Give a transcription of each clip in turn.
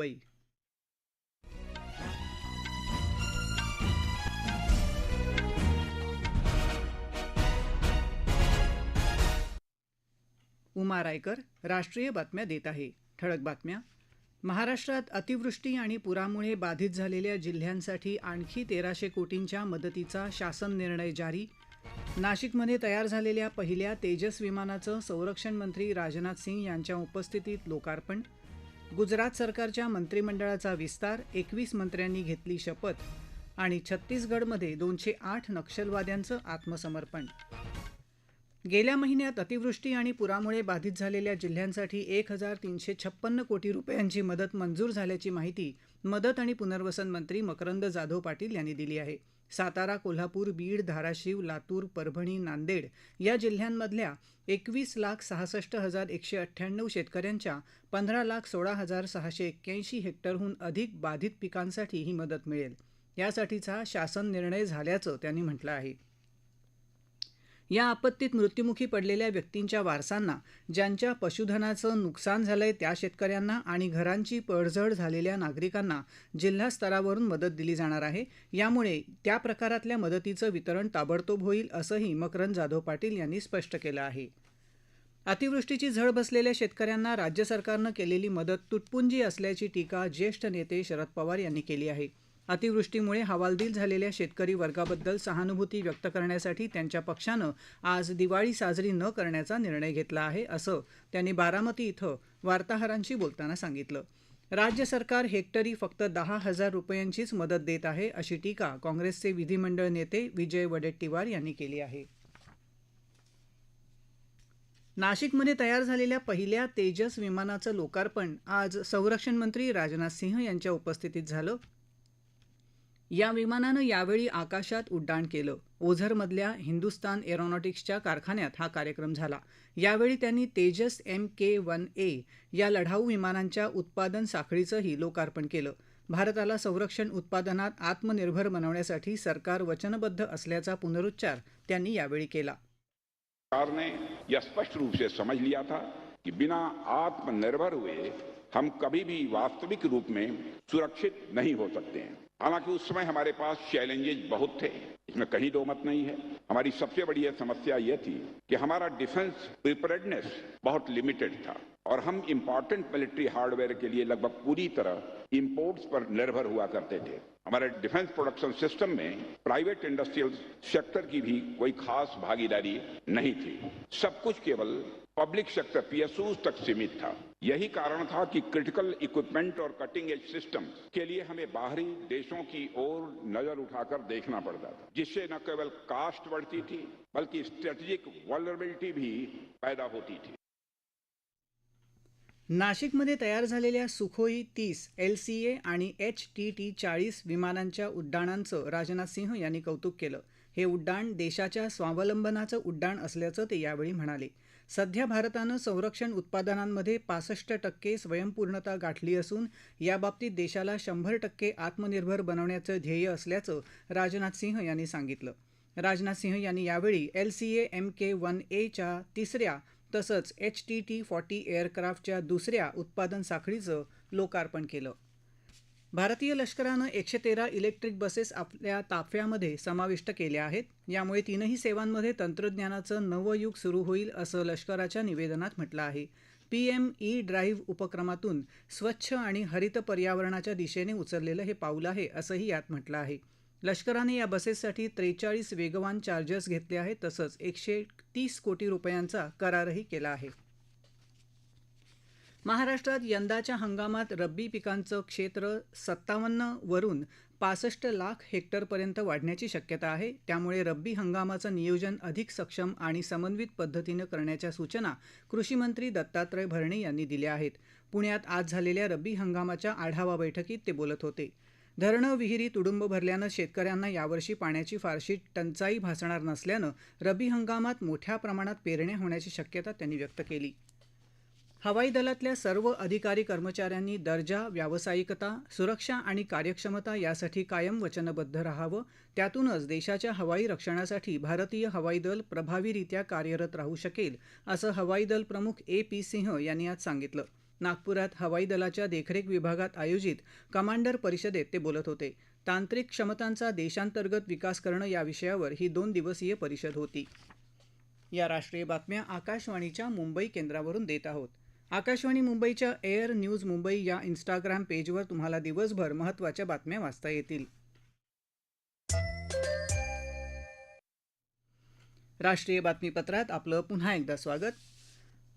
मुंबई. उमा रायकर राष्ट्रीय बातम्या देत आहे. ठळक बातम्या. महाराष्ट्रात अतिवृष्टी आणि पुरामुळे बाधित झालेल्या जिल्ह्यांसाठी आणखी तेराशे कोटींच्या मदतीचा शासन निर्णय जारी. नाशिकमध्ये तयार झालेल्या पहिल्या तेजस विमानाचं संरक्षण मंत्री राजनाथ सिंग यांच्या उपस्थितीत लोकार्पण गुजरात सरकारच्या मंत्रिमंडळाचा विस्तार एकवीस मंत्र्यांनी घेतली शपथ आणि छत्तीसगडमध्ये दोनशे आठ नक्षलवाद्यांचं आत्मसमर्पण. गेल्या महिन्यात अतिवृष्टी आणि पुरामुळे बाधित झालेल्या जिल्ह्यांसाठी एक हजार तीनशे छप्पन्न कोटी रुपयांची मदत मंजूर झाल्याची माहिती मदत आणि पुनर्वसन मंत्री मकरंद जाधव पाटील यांनी दिली आहे. सातारा कोल्हापूर बीड धाराशिव लातूर परभणी नांदेड या जिल्ह्यांमधल्या एकवीस लाख सहासष्ट हजार एकशे अठ्ठ्याण्णव शेतकऱ्यांच्या पंधरा लाख सोळा हजार सहाशे एक्क्याऐंशी हेक्टरहून अधिक बाधित पिकांसाठी ही मदत मिळेल. यासाठीचा शासन निर्णय झाल्याचं त्यांनी म्हटलं आहे. या आपत्तीत मृत्युमुखी पडलेल्या व्यक्तींच्या वारसांना ज्यांच्या पशुधनाचं नुकसान झालंय त्या शेतकऱ्यांना आणि घरांची पडझड झालेल्या नागरिकांना जिल्हा स्तरावरून मदत दिली जाणार आहे. यामुळे त्या प्रकारातल्या मदतीचं वितरण ताबडतोब होईल असंही मकरंद जाधव पाटील यांनी स्पष्ट केलं आहे. अतिवृष्टीची झळ बसलेल्या शेतकऱ्यांना राज्य सरकारनं केलेली मदत तुटपुंजी असल्याची टीका ज्येष्ठ नेते शरद पवार यांनी केली आहे. अतिवृष्टीमुळे हवालदिल झालेल्या शेतकरी वर्गाबद्दल सहानुभूती व्यक्त करण्यासाठी त्यांच्या पक्षानं आज दिवाळी साजरी न करण्याचा निर्णय घेतला आहे असं त्यांनी बारामती इथं वार्ताहरांशी बोलताना सांगितलं. राज्य सरकार हेक्टरी फक्त दहा हजार रुपयांचीच मदत देत आहे अशी टीका काँग्रेसचे विधिमंडळ नेते विजय वडेट्टीवार यांनी केली आहे. नाशिकमध्ये तयार झालेल्या पहिल्या तेजस विमानाचं लोकार्पण आज संरक्षण मंत्री राजनाथ सिंह यांच्या उपस्थितीत झालं. या विमानानं यावेळी आकाशात उड्डाण केलं. ओझरमधल्या हिंदुस्तान एरोनॉटिक्सच्या कारखान्यात हा कार्यक्रम झाला. यावेळी त्यांनी Tejas M K one A या लढाऊ विमानांच्या उत्पादन साखळीचंही लोकार्पण केलं. भारताला संरक्षण उत्पादनात आत्मनिर्भर बनवण्यासाठी सरकार वचनबद्ध असल्याचा पुनरुच्चार त्यांनी यावेळी केला. सरकार ने यह स्पष्ट रूप से समझ लिया था कि बिना आत्मनिर्भर हुए हम कभी भी वास्तविक रूप में सुरक्षित नहीं हो सकते हैं। हालाँकि उस समय हमारे पास चैलेंजेस बहुत थे, इसमें कहीं दो मत नहीं है। हमारी सबसे बड़ी यह समस्या यह थी कि हमारा डिफेंस प्रिपेयर्डनेस बहुत लिमिटेड था और हम इंपॉर्टेंट मिलिट्री हार्डवेयर के लिए लगभग पूरी तरह इम्पोर्ट्स पर निर्भर हुआ करते थे। हमारे डिफेंस प्रोडक्शन सिस्टम में प्राइवेट इंडस्ट्रियल सेक्टर की भी कोई खास भागीदारी नहीं थी। सब कुछ केवल पब्लिक सेक्टर पीएसयू तक सीमित था। यही कारण था कि क्रिटिकल इक्विपमेंट और कटिंग एज सिस्टम के लिए हमें बाहरी देशों की ओर नजर उठाकर देखना पड़ता था जिससे न केवल कास्ट बढ़ती थी बल्कि स्ट्रेटेजिक वल्नरेबिलिटी भी पैदा होती थी। नाशिकमध्ये तयार झालेल्या सुखोई तीस एल सी ए आणि एच टी टी चाळीस विमानांच्या उड्डाणांचं राजनाथ सिंह यांनी कौतुक केलं. हे उड्डाण देशाच्या स्वावलंबनाचं उड्डाण असल्याचं ते यावेळी म्हणाले. सध्या भारतानं संरक्षण उत्पादनांमध्ये पासष्ट टक्के स्वयंपूर्णता गाठली असून याबाबतीत देशाला शंभर टक्के आत्मनिर्भर बनवण्याचं ध्येय असल्याचं राजनाथ सिंह यांनी सांगितलं. राजनाथ सिंह यांनी यावेळी L C A M K one एच्या तिसऱ्या तसंच एच टी टी फॉर्टी एअरक्राफ्टच्या दुसऱ्या उत्पादन साखळीचं लोकार्पण केलं. भारतीय लष्करानं एकशे तेरा इलेक्ट्रिक बसेस आपल्या ताफ्यामध्ये समाविष्ट केल्या आहेत. यामुळे तीनही सेवांमध्ये तंत्रज्ञानाचं नवं युग सुरू होईल असं लष्कराच्या निवेदनात म्हटलं आहे. पी एम ई ड्राईव्ह उपक्रमातून स्वच्छ आणि हरित पर्यावरणाच्या दिशेने उचललेलं हे पाऊल आहे असंही यात म्हटलं आहे. लष्कराने या बसेससाठी त्रेचाळीस वेगवान चार्जर्स घेतले आहेत तसंच एकशे तीस कोटी रुपयांचा करारही केला आहे. महाराष्ट्रात यंदाच्या हंगामात रब्बी पिकांचं क्षेत्र सत्तावन्न वरून पासष्ट लाख हेक्टरपर्यंत वाढण्याची शक्यता आहे. त्यामुळे रब्बी हंगामाचं नियोजन अधिक सक्षम आणि समन्वित पद्धतीनं करण्याच्या सूचना कृषीमंत्री दत्तात्रय भरणे यांनी दिल्या आहेत. पुण्यात आज झालेल्या रब्बी हंगामाच्या आढावा बैठकीत ते बोलत होते. धरणं विहिरी तुडुंब भरल्यानं शेतकऱ्यांना यावर्षी पाण्याची फारशी टंचाई भासणार नसल्यानं रब्बी हंगामात मोठ्या प्रमाणात पेरण्या होण्याची शक्यता त्यांनी व्यक्त केली. हवाई दलातल्या सर्व अधिकारी कर्मचाऱ्यांनी दर्जा व्यावसायिकता सुरक्षा आणि कार्यक्षमता यासाठी कायम वचनबद्ध राहावं. त्यातूनच देशाच्या हवाई रक्षणासाठी भारतीय हवाई दल प्रभावीरित्या कार्यरत राहू शकेल असं हवाई दल प्रमुख ए पी सिंह यांनी आज सांगितलं. नागपुरात हवाई दलाच्या देखरेख विभागात आयोजित कमांडर परिषदेत ते बोलत होते. तांत्रिक क्षमतांचा देशांतर्गत विकास करणं या विषयावर ही दोन दिवसीय परिषद होती. या राष्ट्रीय बातम्या आकाशवाणीच्या मुंबई केंद्रावरून देत आहोत. आकाशवाणी मुंबईच्या एअर न्यूज मुंबई या इन्स्टाग्राम पेजवर तुम्हाला दिवसभर महत्त्वाच्या बातम्या वाचता येतील. राष्ट्रीय बातमीपत्रात आपलं पुन्हा एकदा स्वागत.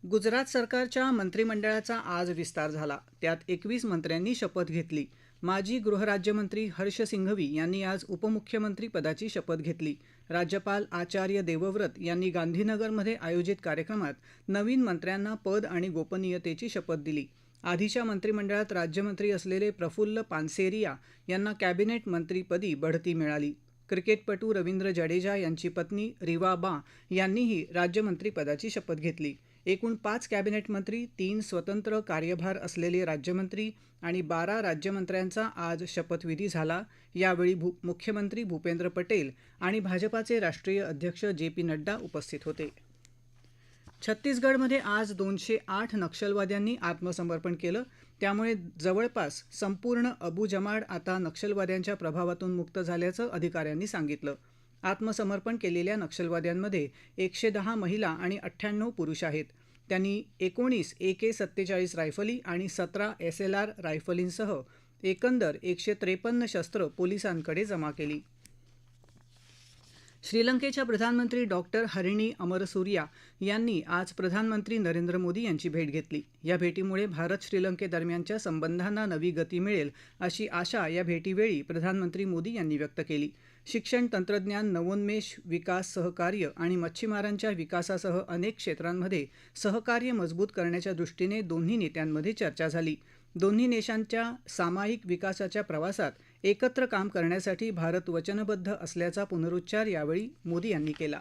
गुजरात सरकारच्या मंत्रिमंडळाचा आज विस्तार झाला. त्यात एकवीस मंत्र्यांनी शपथ घेतली. माजी गृहराज्यमंत्री हर्ष सिंघवी यांनी आज उपमुख्यमंत्री पदाची शपथ घेतली. राज्यपाल आचार्य देवव्रत यांनी गांधीनगरमध्ये आयोजित कार्यक्रमात नवीन मंत्र्यांना पद आणि गोपनीयतेची शपथ दिली. आधीच्या मंत्रिमंडळात राज्यमंत्री असलेले प्रफुल्ल पानसेरिया यांना कॅबिनेट मंत्रीपदी बढती मिळाली. क्रिकेटपटू रवींद्र जडेजा यांची पत्नी रिवा बा यांनीही राज्यमंत्रीपदाची शपथ घेतली. एकूण पाच कॅबिनेट मंत्री तीन स्वतंत्र कार्यभार असलेले राज्यमंत्री आणि बारा राज्यमंत्र्यांचा आज शपथविधी झाला. यावेळी भू मुख्यमंत्री भूपेंद्र पटेल आणि भाजपाचे राष्ट्रीय अध्यक्ष जे पी नड्डा उपस्थित होते. छत्तीसगडमध्ये आज दोनशे आठ नक्षलवाद्यांनी आत्मसमर्पण केलं. त्यामुळे जवळपास संपूर्ण अबू जमाड आता नक्षलवाद्यांच्या प्रभावातून मुक्त झाल्याचं अधिकाऱ्यांनी सांगितलं. आत्मसमर्पण केलेल्या नक्षलवाद्यांमध्ये एकशे दहा महिला आणि अठ्ठ्याण्णव पुरुष आहेत. त्यांनी एकोणीस ए के सत्तेचाळीस रायफली आणि सतरा एस एल आर रायफलींसह एकंदर एकशे त्रेपन्न शस्त्र पोलिसांकडे जमा केली. श्रीलंकेच्या प्रधानमंत्री डॉक्टर हरिणी अमरसूर्या यांनी आज प्रधानमंत्री नरेंद्र मोदी यांची भेट घेतली. या भेटीमुळे भारत श्रीलंकेदरम्यानच्या संबंधांना नवी गती मिळेल अशी आशा या भेटीवेळी प्रधानमंत्री मोदी यांनी व्यक्त केली. शिक्षण तंत्रज्ञान नवोन्मेष विकास सहकार्य आणि मच्छीमारांच्या विकासासह अनेक क्षेत्रांमध्ये सहकार्य मजबूत करण्याच्या दृष्टीने दोन्ही नेत्यांमध्ये चर्चा झाली. दोन्ही देशांच्या सामायिक विकासाच्या प्रवासात एकत्र काम करण्यासाठी भारत वचनबद्ध असल्याचा पुनरुच्चार यावेळी मोदी यांनी केला.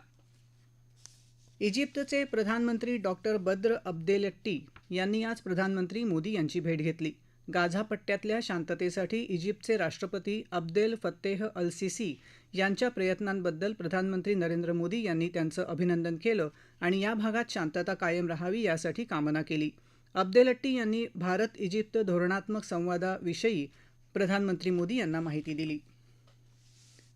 इजिप्तचे प्रधानमंत्री डॉक्टर बद्र अब्देलट्टी यांनी आज प्रधानमंत्री मोदी यांची भेट घेतली. गाझा पट्ट्यातल्या शांततेसाठी इजिप्तचे राष्ट्रपती अब्देल फत्तेह अल सिसी यांच्या प्रयत्नांबद्दल प्रधानमंत्री नरेंद्र मोदी यांनी त्यांचं अभिनंदन केलं आणि या भागात शांतता कायम राहावी यासाठी कामना केली. अब्देलट्टी यांनी भारत इजिप्त धोरणात्मक संवादाविषयी प्रधानमंत्री मोदी यांना माहिती दिली.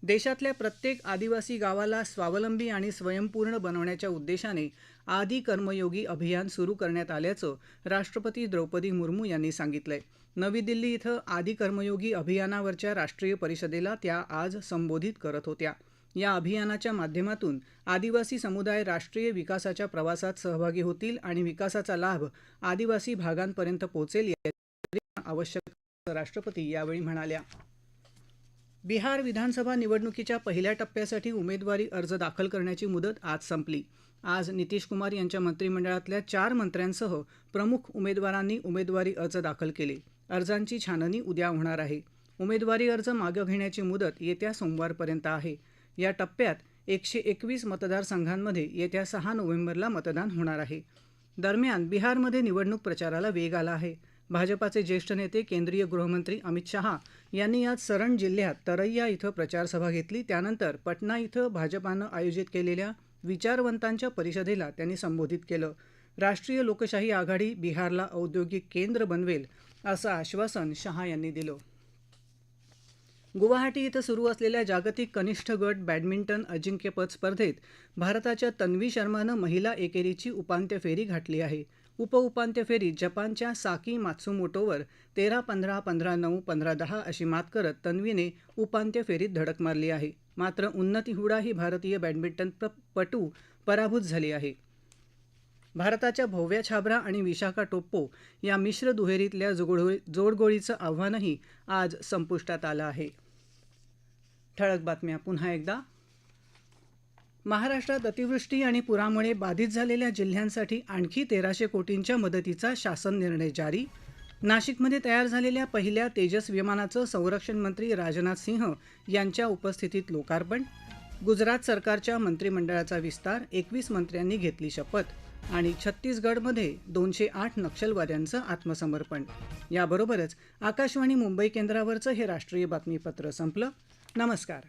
देशातल्या प्रत्येक आदिवासी गावाला स्वावलंबी आणि स्वयंपूर्ण बनवण्याच्या उद्देशाने आदी कर्मयोगी अभियान सुरू करण्यात आल्याचं राष्ट्रपती द्रौपदी मुर्मू यांनी सांगितलंय. नवी दिल्ली इथं आदी कर्मयोगी अभियानावरच्या राष्ट्रीय परिषदेला त्या आज संबोधित करत होत्या. या अभियानाच्या माध्यमातून आदिवासी समुदाय राष्ट्रीय विकासाच्या प्रवासात सहभागी होतील आणि विकासाचा लाभ आदिवासी भागांपर्यंत पोहोचेल आवश्यक राष्ट्रपती यावेळी म्हणाल्या. बिहार विधानसभा निवडणुकीच्या पहिल्या टप्प्यासाठी उमेदवारी अर्ज दाखल करण्याची मुदत आज संपली. आज नितीश कुमार यांच्या मंत्रिमंडळातल्या चार मंत्र्यांसह प्रमुख उमेदवारांनी उमेदवारी अर्ज दाखल केले. अर्जांची छाननी उद्या होणार आहे. उमेदवारी अर्ज मागं घेण्याची मुदत येत्या सोमवारपर्यंत आहे. या टप्प्यात एकशे एकवीस मतदारसंघांमध्ये येत्या सहा नोव्हेंबरला मतदान होणार आहे. दरम्यान बिहारमध्ये निवडणूक प्रचाराला वेग आला आहे. भाजपाचे ज्येष्ठ नेते केंद्रीय गृहमंत्री अमित शहा यांनी आज सरण जिल्ह्यात तरैया इथं प्रचारसभा घेतली. त्यानंतर पटना इथं भाजपानं आयोजित केलेल्या विचारवंतांच्या परिषदेला त्यांनी संबोधित केलं. राष्ट्रीय लोकशाही आघाडी बिहारला औद्योगिक केंद्र बनवेल असं आश्वासन शहा यांनी दिलं. गुवाहाटी इथं सुरू असलेल्या जागतिक कनिष्ठ गट बॅडमिंटन अजिंक्यपद स्पर्धेत भारताच्या तन्वी शर्मानं महिला एकेरीची उपांत्य फेरी गाठली आहे. उपउपांत्य फेरीत जपानच्या साकी मात्सुमोटोवर तेरा पंधरा पंधरा नऊ पंधरा दहा अशी मात करत तन्वीने उपांत्य फेरीत धडक मारली आहे. मात्र उन्नती हुडा ही भारतीय बॅडमिंटन पटू पराभूत झाली आहे. भारताच्या भव्या छाबरा आणि विशाखा टोप्पो या मिश्र दुहेरीतल्या जोडगोळी जोडगोळीचं आव्हानही आज संपुष्टात आलं आहे. ठळक बातम्या पुन्हा एकदा. महाराष्ट्रात अतिवृष्टी आणि पुरामुळे बाधित झालेल्या जिल्ह्यांसाठी आणखी तेराशे कोटींच्या मदतीचा शासन निर्णय जारी. नाशिकमध्ये तयार झालेल्या पहिल्या तेजस विमानाचं संरक्षण मंत्री राजनाथ सिंह यांच्या उपस्थितीत लोकार्पण. गुजरात सरकारच्या मंत्रिमंडळाचा विस्तार एकवीस मंत्र्यांनी घेतली शपथ आणि छत्तीसगडमध्ये दोनशे आठ नक्षलवाद्यांचं आत्मसमर्पण. याबरोबरच आकाशवाणी मुंबई केंद्रावरचं हे राष्ट्रीय बातमीपत्र संपलं. नमस्कार.